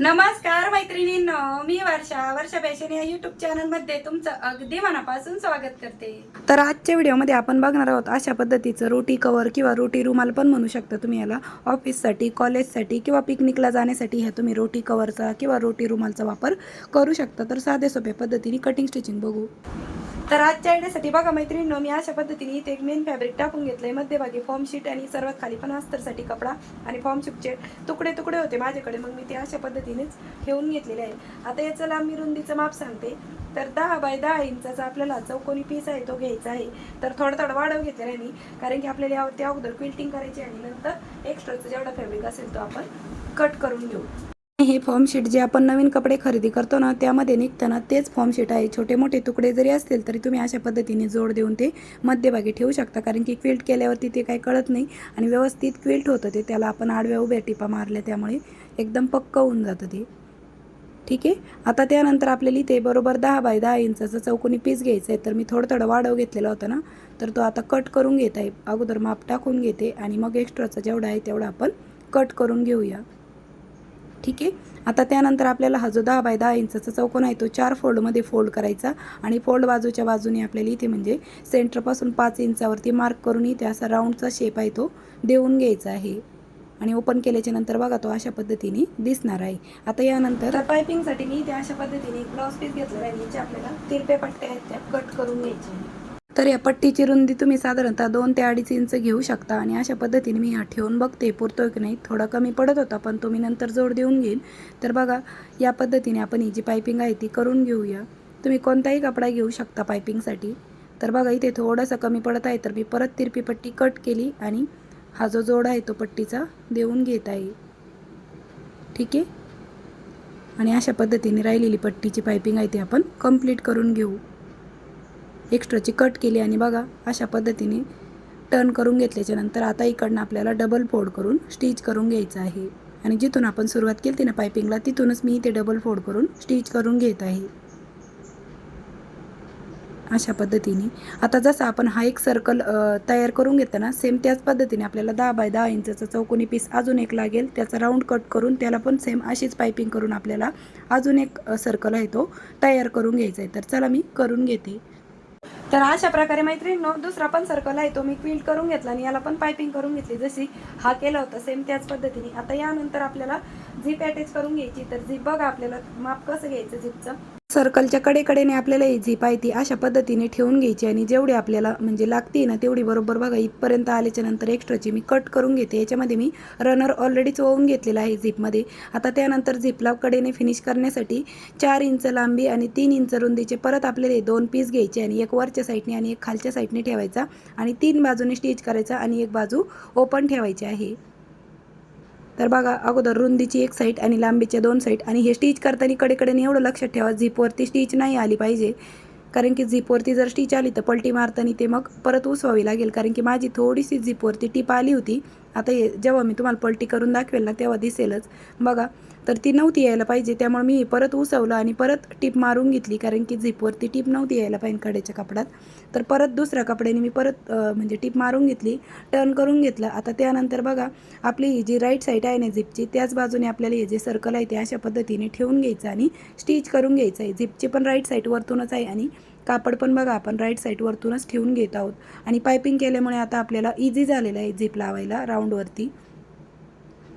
नमस्कार मैत्रिणींनो मी वर्षा. वर्षा फॅशन या युट्यूब चॅनलमध्ये तुमचं अगदी मनापासून स्वागत करते. तर आजच्या व्हिडिओमध्ये आपण बघणार आहोत अशा पद्धतीचं रोटी कवर किंवा रोटी रुमाल पण म्हणू शकता तुम्ही याला. ऑफिससाठी कॉलेजसाठी किंवा पिकनिकला जाण्यासाठी ह्या तुम्ही रोटी कवरचा किंवा रोटी रुमालचा वापर करू शकता. तर साधे सोप्या पद्धतीने कटिंग स्टिचिंग बघू. तर आजच्या आयडियासाठी बघा मैत्रिणींनो मी अशा पद्धतीने इथे एक मेन फॅब्रिक टाकून घेतलंय. मध्यभागी फॉर्म शीट आणि सर्वात खाली पण अस्तरसाठी कपडा आणि फॉर्म शीटचे तुकडे तुकडे होते माझ्याकडे. मग मी ते अशा पद्धतीनेच ठेवून घेतलेले आहे आता याचं लांबी रुंदीचं माप सांगते. तर दहा बाय दहा इंचाचा आपल्याला चौकोनी पीस आहे तो घ्यायचा आहे. तर थोडा थोडा वाढव घेतलेला आहे कारण की आपल्याला त्या अगोदर क्विल्टिंग करायची आणि नंतर एक्स्ट्राचा जेवढा फॅब्रिक असेल तो आपण कट करून घेऊ. हे फॉर्मशीट जे आपण नवीन कपडे खरेदी करतो ना त्यामध्ये निघताना तेच फॉर्मशीट आहे. छोटे मोठे तुकडे जरी असतील तरी तुम्ही अशा पद्धतीने जोड देऊन ते मध्यभागी ठेवू शकता. कारण की क्विल्ट केल्यावरती ते काही कळत नाही आणि व्यवस्थित क्विल्ट होतं ते. त्याला आपण आडव्या उभ्या टिपा मारल्या त्यामुळे एकदम पक्क होऊन जातं ते. ठीक आहे? आता त्यानंतर आपल्याला इथे बरोबर दहा बाय दहा इंचाचा चौकोनी पीस घ्यायचा आहे तर मी थोडं थोडं वाढव घेतलेला होता ना तर तो आता कट करून घेत आहे. अगोदर माप टाकून घेते आणि मग एक्स्ट्राचा जेवढा आहे तेवढा आपण कट करून घेऊया. ठीक आहे? आता त्यानंतर आपल्याला हा जो दहा बाय दहा इंचाचा चौकोन आहे तो चार फोल्डमध्ये फोल्ड करायचा आणि फोल्ड बाजूच्या बाजूने आपल्याला इथे म्हणजे सेंटरपासून पाच इंचावरती मार्क करून इथे असा राऊंडचा शेप आहे तो देऊन घ्यायचा आहे. आणि ओपन केल्याच्यानंतर बघा तो अशा पद्धतीने दिसणार आहे. आता यानंतर पायपिंगसाठी मी इथे अशा पद्धतीने एक ब्लाऊज पीस घेतलेला आहे याच्या आपल्याला तिरपे पट्टे आहेत त्या कट करून घ्यायचे. आहे तर या पट्टीची रुंदी तुम्ही साधारणतः दोन ते अडीच इंच घेऊ शकता. आणि अशा पद्धतीने मी हा ठेवून बघते. पुरतोय की नाही? थोडा कमी पडत होता पण तो मी नंतर जोड देऊन घेईन तर बघा या पद्धतीने आपण ही जी पायपिंग आहे ती करून घेऊया. तुम्ही कोणताही कपडा घेऊ शकता पायपिंगसाठी तर बघा इथे थोडासा कमी पडत आहे तर मी परत तिरपी पट्टी कट केली आणि हा जो जोड आहे तो पट्टीचा देऊन घेत आहे. ठीक आहे? आणि अशा पद्धतीने राहिलेली पट्टीची पायपिंग आहे ती आपण कंप्लीट करून घेऊ. एक्स्ट्राची कट केली आणि बघा अशा पद्धतीने टर्न करून घेतल्याच्यानंतर आता इकडनं आपल्याला डबल फोल्ड करून स्टिच करून घ्यायचं आहे. आणि जिथून आपण सुरुवात केली ना पायपिंगला तिथूनच मी ते डबल फोल्ड करून स्टिच करून घेत आहे. अशा पद्धतीने. आता जसं आपण हा एक सर्कल तयार करून घेताना सेम त्याच पद्धतीने आपल्याला दहा बाय दहा इंचाचा चौकोनी पीस अजून एक लागेल त्याचा राऊंड कट करून त्याला पण सेम अशीच पायपिंग करून आपल्याला अजून एक सर्कल आहे तो तयार करून घ्यायचा आहे. तर चला मी करून घेते. तर अशा प्रकारे मैत्रिणींनो दुसरा पण सर्कल आहे तो मी क्विल्ट करून घेतला आणि याला पण पायपिंग करून घेतली. जशी हा केला होता सेम त्याच पद्धतीने. आता यानंतर आपल्याला झीप अटॅच करून घ्यायची. तर झीप बघा आपल्याला माप कसं घ्यायचं झीपचं सर्कलच्या कडेकडेने आपल्याला ही झीप आहे ती अशा पद्धतीने ठेवून घ्यायची आणि जेवढी आपल्याला म्हणजे लागते ना तेवढी बरोबर बघा इथपर्यंत आल्याच्यानंतर एक्स्ट्राची मी कट करून घेते. याच्यामध्ये मी रनर ऑलरेडीच ओवून घेतलेला आहे झीपमध्ये. आता त्यानंतर झीपला कडेने फिनिश करण्यासाठी चार इंच लांबी आणि तीन इंच रुंदीचे परत आपल्याला हे दोन पीस घ्यायचे आणि एक वरच्या साईडने आणि एक खालच्या साईडने ठेवायचा आणि तीन बाजूने स्टिच करायचा आणि एक बाजू ओपन ठेवायची आहे. तर बघा अगोदर रुंदीची एक साईड आणि लांबीच्या दोन साईड आणि हे स्टिच करताना कडेकडेने एवढं लक्षात ठेवा झिपवरती स्टिच नाही आली पाहिजे. कारण की झिपवरती जर स्टिच आली तर पलटी मारताना ते मग परत उसवावी लागेल. कारण की माझी थोडीशी झिपवरती टीप आली होती. आता हे जेव्हा मी तुम्हाला पलटी करून दाखवेल ना तेव्हा दिसेलच. बघा तर ती नव्हती यायला पाहिजे त्यामुळे मी परत उसवलं आणि परत टीप मारून घेतली कारण की झिपवरती टीप नव्हती यायला पाहिजे कडेच्या कपड्यात. तर परत दुसऱ्या कपड्याने मी परत म्हणजे टीप मारून घेतली टर्न करून घेतलं. आता त्यानंतर बघा आपली ही जी राईट साईड आहे ना झिपची त्याच बाजूने आपल्याला हे जे सर्कल आहे ते अशा पद्धतीने ठेवून घ्यायचं आणि स्टिच करून घ्यायचं आहे. झिपची पण राईट साईड वरतूनच आहे आणि कापड पण बघा आपण राईट साईडवरतूनच ठेवून घेत आहोत. आणि पायपिंग केल्यामुळे आता आपल्याला इझी झालेलं आहे झिप लावायला राऊंडवरती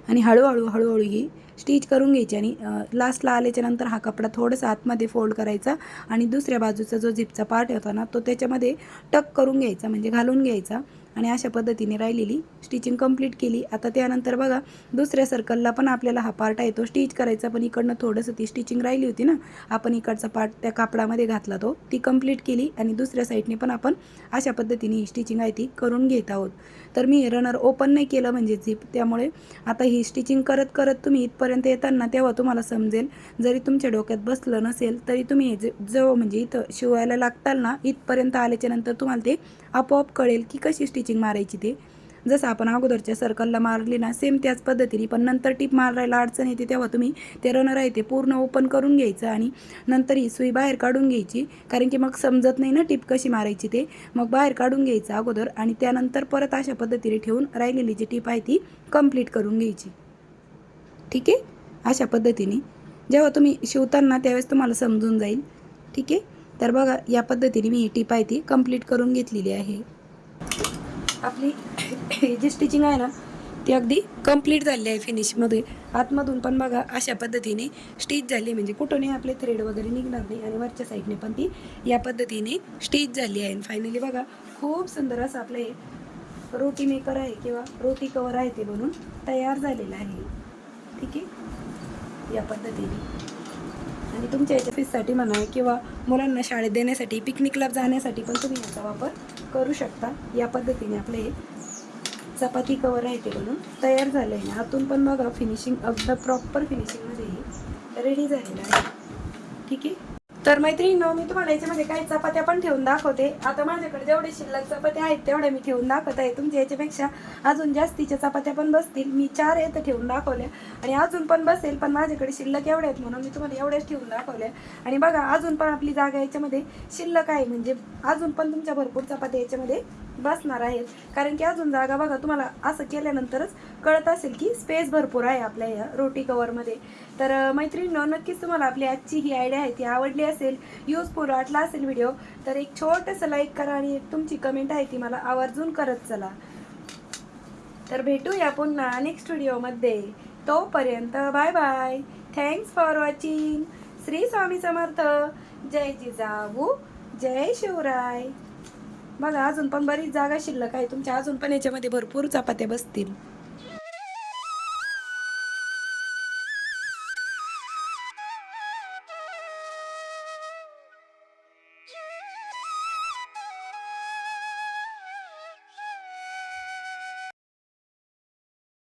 आणि हळूहळू हळूहळू ही स्टिच करून घ्यायची आणि लास्टला आल्याच्यानंतर हा कपडा थोडासा आतमध्ये फोल्ड करायचा आणि दुसऱ्या बाजूचा जो झिपचा पार्ट होता ना तो त्याच्यामध्ये टक करून घ्यायचा म्हणजे घालून घ्यायचा. आणि अशा पद्धतीने राहिलेली. स्टिचिंग कंप्लीट केली. आता त्यानंतर बघा दुसऱ्या सर्कलला पण आपल्याला हा पार्ट आहे तो स्टिच करायचा पण इकडनं थोडंसं ती स्टिचिंग राहिली होती ना आपण इकडचा पार्ट त्या कापडामध्ये घातला तो. ती कंप्लीट केली आणि दुसऱ्या साईडने पण आपण अशा पद्धतीने ही स्टिचिंग आहे ती करून घेत आहोत. तर मी रनर ओपन नाही केलं म्हणजे झिप त्यामुळे आता ही स्टिचिंग करत करत तुम्ही इथपर्यंत येताना तेव्हा तुम्हाला समजेल. जरी तुमच्या डोक्यात बसलं नसेल तरी तुम्ही हे जे म्हणजे इथं शिवायला लागताल ना इथपर्यंत आल्याच्यानंतर तुम्हाला ते आपोआप कळेल की कशी स्टिचिंग मारायची ते. जसं आपण अगोदरच्या सर्कलला मारली ना सेम त्याच पद्धतीने पण नंतर टीप मारायला अडचण येते तेव्हा तुम्ही ते रनर आहे ते पूर्ण ओपन करून घ्यायचं आणि नंतर ही सुई बाहेर काढून घ्यायची. कारण की मग समजत नाही ना टीप कशी मारायची ते. मग बाहेर काढून घ्यायचं अगोदर आणि त्यानंतर परत अशा पद्धतीने ठेवून राहिलेली जी टीप आहे ती कंप्लीट करून घ्यायची. ठीक आहे? अशा पद्धतीने. जेव्हा तुम्ही शिवताना त्यावेळेस तुम्हाला समजून जाईल. ठीक आहे? तर बघा या पद्धतीने मी ही टीप आहे ती कंप्लीट करून घेतलेली आहे. आपली जी स्टिचिंग आहे ना ती अगदी कंप्लीट झाली आहे फिनिशमध्ये आतमधून पण बघा अशा पद्धतीने स्टिच झाली म्हणजे कुठूनही आपले थ्रेड वगैरे निघणार नाही आणि वरच्या साईडने पण ती या पद्धतीने स्टिच झाली आहे. फायनली बघा खूप सुंदर असं आपलं हे रोटी मेकर आहे किंवा रोटी कवर आहे ते बनून तयार झालेलं आहे. ठीक आहे? या पद्धतीने. आणि तुमच्या याच्या फीससाठी म्हणा किंवा मुलांना शाळेत देण्यासाठी पिकनिकला जाण्यासाठी पण तुम्ही याचा वापर करू शकता. या पद्धतीने आपले हे चपाती कवर आहे ते बनून तयार झालं आहे. आतून पण बघा फिनिशिंग अगदी प्रॉपर फिनिशिंगमध्ये हे रेडी झालेलं आहे. ठीक आहे? तर मैत्रिणींनो मी तुम्हाला याच्यामध्ये काही चपात्या पण ठेवून दाखवते. आता माझ्याकडे जेवढे शिल्लक चपात्या आहेत तेवढ्या मी ठेवून दाखवत आहे. तुमच्या याच्यापेक्षा अजून जास्तीच्या चपात्या पण बसतील. मी चार आहेत ठेवून दाखवल्या. आणि अजून पण बसेल पण माझ्याकडे शिल्लक एवढ्या आहेत म्हणून मी तुम्हाला एवढ्याच ठेवून दाखवल्या. आणि बघा अजून पण आपली जागा याच्यामध्ये शिल्लक आहे. म्हणजे अजून पण तुमच्या भरपूर चपात्या याच्यामध्ये बसणार आहेत. कारण की अजून जागा बघा तुम्हाला असं केल्यानंतरच कळत असेल की स्पेस भरपूर आहे आपल्या या रोटी कवरमध्ये तर मैत्रिणी मैत्रिणींनो नक्कीच तुम्हाला आपली आजची ही आयडिया आहे ती आवडली असेल यूजफुल वाटला असेल व्हिडिओ तर एक छोटंसं लाईक करा आणि एक तुमची कमेंट आहे ती मला आवर्जून करत चला. तर भेटूया पुन्हा नेक्स्ट व्हिडिओमध्ये तोपर्यंत bye bye thanks for watching Shri Swami Samarth. जय जिजाऊ. जय शिवराय. बघा अजून पण बरीच जागा शिल्लक आहे. तुमच्या अजून पण याच्यामध्ये भरपूर चपात्या बसतील.